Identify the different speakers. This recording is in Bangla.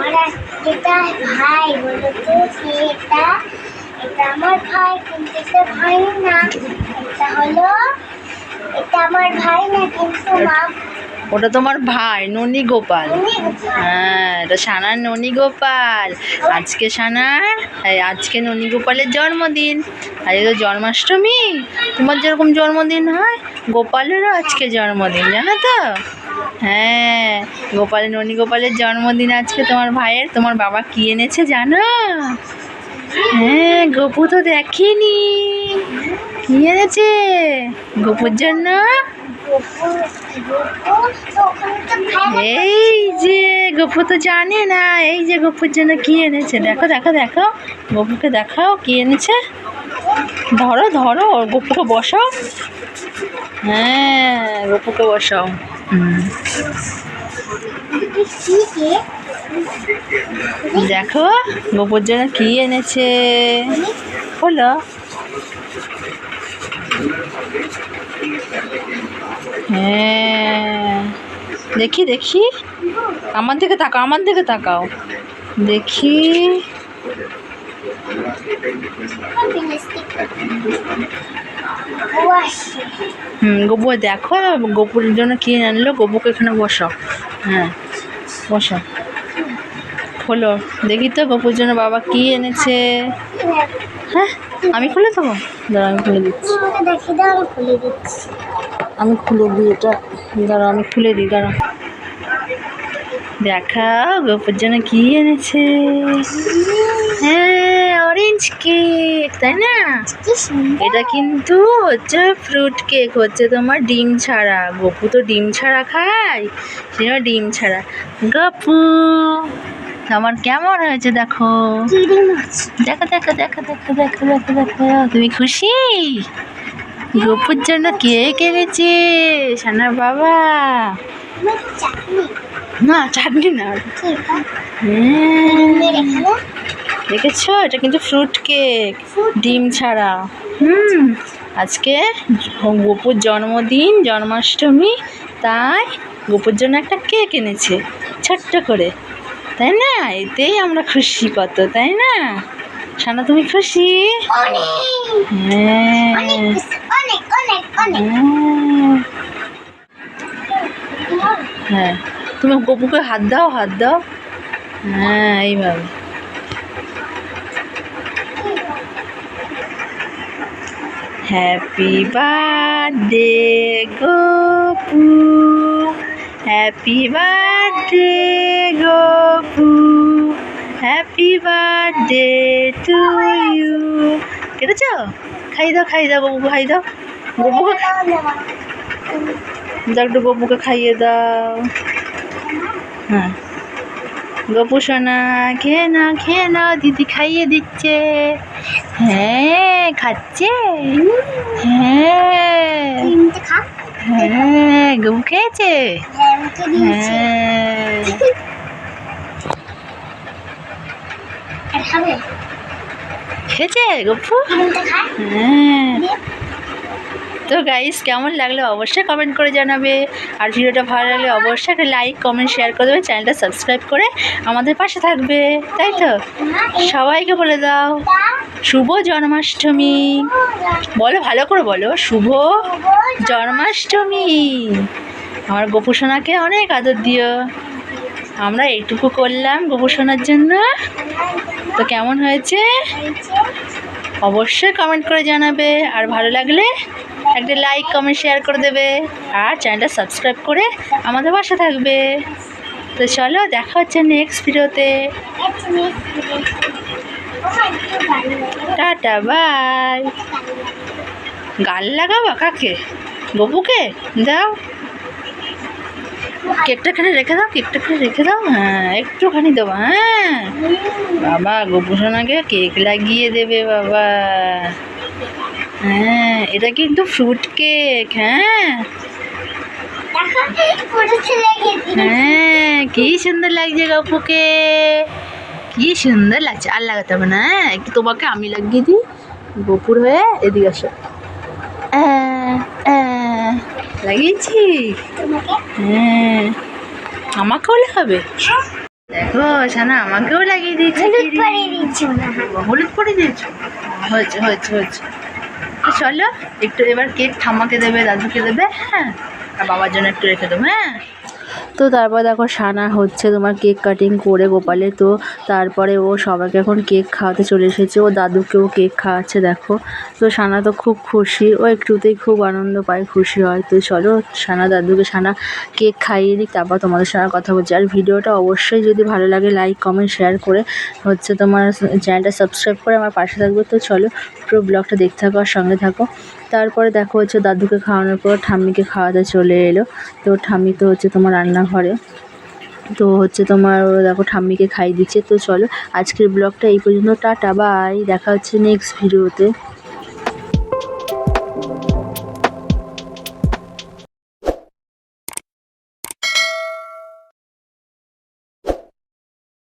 Speaker 1: আমার এটা ভাই বলো তো সে এটা এটা আমার ভাই কিন্তু এটা ভাই না। এটা হলো এটা আমার ভাই না কিন্তু মা।
Speaker 2: ওটা তোমার ভাই ননী গোপাল। হ্যাঁ এটা সানার ননী গোপাল। আজকে সানার আজকে ননী গোপালের জন্মদিন। আজকে তো জন্মাষ্টমী। তোমার যেরকম জন্মদিন হয় গোপালেরও আজকে জন্মদিন জানো তো? হ্যাঁ গোপালের ননী গোপালের জন্মদিন আজকে তোমার ভাইয়ের, তোমার বাবা কি এনেছে জানো? হ্যাঁ গপু তো দেখেনি। কি এনেছে? গোপুর জন্য? এই যে, গপু তো জানে না, এই যে গপুর জন্য কি এনেছে। দেখো দেখো দেখো, গপুকে দেখাও কি এনেছে। ধরো ধরো, গপুকে বসাও। হ্যাঁ গপুকে বসাও। দেখো গপুর জন্য কি এনেছে? হলো। হ্যাঁ। দেখি দেখি। আমার দিকে তাকাও, আমার দিকে তাকাও। দেখি। হুম গপু দেখো গপুর জন্য কি আনলো? গপুকে এখানে বসো হ্যাঁ বসো খোলো। দেখি তো গপুর জন্য বাবা কি এনেছে। হ্যাঁ আমি খুলে দেবো? দাঁড়া আমি খুলে দিচ্ছি।
Speaker 1: আমি খুলে
Speaker 2: দিই এটা। দাঁড়া আমি খুলে দিই দাঁড়া দেখাও গোপুর জন্য কি এনেছে। হ্যাঁ। কেক তাই না?
Speaker 1: কি
Speaker 2: এটা কিন্তু হচ্ছে ফ্রুট কেক হচ্ছে তোমার ডিম ছাড়া। গপু তো ডিম ছাড়া খায় সেটা ডিম ছাড়া। গপু আমার কেমন হয়েছে দেখো? দেখো দেখো দেখো দেখো দেখো দেখো দেখো তুমি খুশি? গপুর জন্য কেক এনেছে সানার বাবা।
Speaker 1: চাটনি।
Speaker 2: না চাটনি না। হ্যাঁ। দেখেছ? এটা কিন্তু ফ্রুট কেক ডিম ছাড়া। হুম। আজকে গোপুর জন্মদিন জন্মাষ্টমী তাই গোপুর জন্য একটা কেক এনেছে ছোট্ট করে। তাই না? এতেই আমরা খুশি কত তাই না? সানা তুমি খুশি? হ্যাঁ। হ্যাঁ। হ্যাঁ। তুমি গপুকে হাত দাও হাত দাও। হ্যাঁ এইভাবে। Happy birthday Gopu happy birthday Gopu happy birthday to you কেটেছ? খাই দাও খাই দাও গপু খাই দাও। গপুকে একটু গপুকে খাইয়ে দাও। হ্যাঁ। গপু সোনা খেয়ে না খেয়ে নাও দিদি খাইয়ে দিচ্ছে। হ্যাঁ খাচ্ছে। হ্যাঁ। হ্যাঁ গপু খেয়েছে?
Speaker 1: হ্যাঁ
Speaker 2: খেয়েছে গপু? হ্যাঁ। তো গাইস কেমন লাগল অবশ্যই কমেন্ট করে জানাবে। আর ভিডিওটা ভালো লাগলে অবশ্যই একটা লাইক কমেন্ট শেয়ার করে দেবে। চ্যানেলটা সাবস্ক্রাইব করে আমাদের পাশে থাকবে। তাই তো? সবাইকে বলে দাও। শুভ জন্মাষ্টমী। বলো, ভালো করে বলো। শুভ জন্মাষ্টমী। আমার গোপুসোনাকে অনেক আদর দিও। আমরা এইটুকু করলাম গোপুসোনার জন্য। তো কেমন হয়েছে? অবশ্যই কমেন্ট করে জানাবে। আর ভালো লাগলে একটা লাইক কমেন্ট শেয়ার করে দেবে। আর চ্যানেলটা সাবস্ক্রাইব করে আমাদের বাসা থাকবে। তো চলো দেখা হচ্ছে নেক্সট ভিডিওতে টাটা বাই গাল লাগাবা কাকে? গপুকে দাও। কেকটা এখানে রেখে দাও, কেকটা এখানে রেখে দাও। হ্যাঁ একটুখানি দেবো হ্যাঁ। বাবা, গোপুসোনাকে কেক লাগিয়ে দেবে, বাবা। হ্যাঁ এটা কিন্তু ফ্রুট কেক হ্যাঁ। হ্যাঁ কি সুন্দর লাগছে গপুকে কি সুন্দর লাগছে আর লাগাতে হবে না হ্যাঁ। তোমাকে আমি লাগিয়ে দিই গপুর হয়ে এদিকে আসো। আহ, আহ, লাগিয়েছি। হ্যাঁ আমাকেও লাগাবে।
Speaker 1: হ্যাঁ
Speaker 2: দেখো সানা আমাকেও লাগিয়ে দিয়েছে
Speaker 1: হলুদ
Speaker 2: পরে দিয়েছ। হয়েছে হয়েছে হয়েছে। তো চলো, একটু এবার কেক ঠাম্মাকে দেবে, দাদুকে দেবে হ্যাঁ? আর বাবার জন্য একটু রেখে দেবো হ্যাঁ? তো তারপর দেখো, সানা হচ্ছে, তোমার কেক কাটিং করে গোপালে, তো তারপরে ও সবাইকে এখন কেক খাওয়াতে চলে এসেছে, ও দাদুকেও কেক খাওয়াচ্ছে, দেখো। তো সানা তো খুব খুশি, ও একটুতেই খুব আনন্দ পায়, খুশি হয়। তো চলো, সানা দাদুকে, সানা কেক খাইয়ে দিক তারপর তোমাদের সঙ্গে কথা বলছি। আর ভিডিওটা অবশ্যই যদি ভালো লাগে লাইক কমেন্ট শেয়ার করে হচ্ছে তোমার চ্যানেলটা সাবস্ক্রাইব করে আমার পাশে থাকবে। তো চলো পুরো ব্লগটা দেখতে থাকো আর সঙ্গে থাকো। তারপরে দেখো হচ্ছে দাদুকে খাওয়ানোর পর ঠাম্মিকে খাওয়াতে চলে এলো। তো ঠাম্মি তো হচ্ছে তোমার রান্নাঘরে। তো হচ্ছে তোমার দেখো ঠাম্মিকে খাইয়ে দিচ্ছে। তো চলো আজকের ব্লগটা এই পর্যন্ত। টাটা বাই দেখা হচ্ছে নেক্সট ভিডিওতে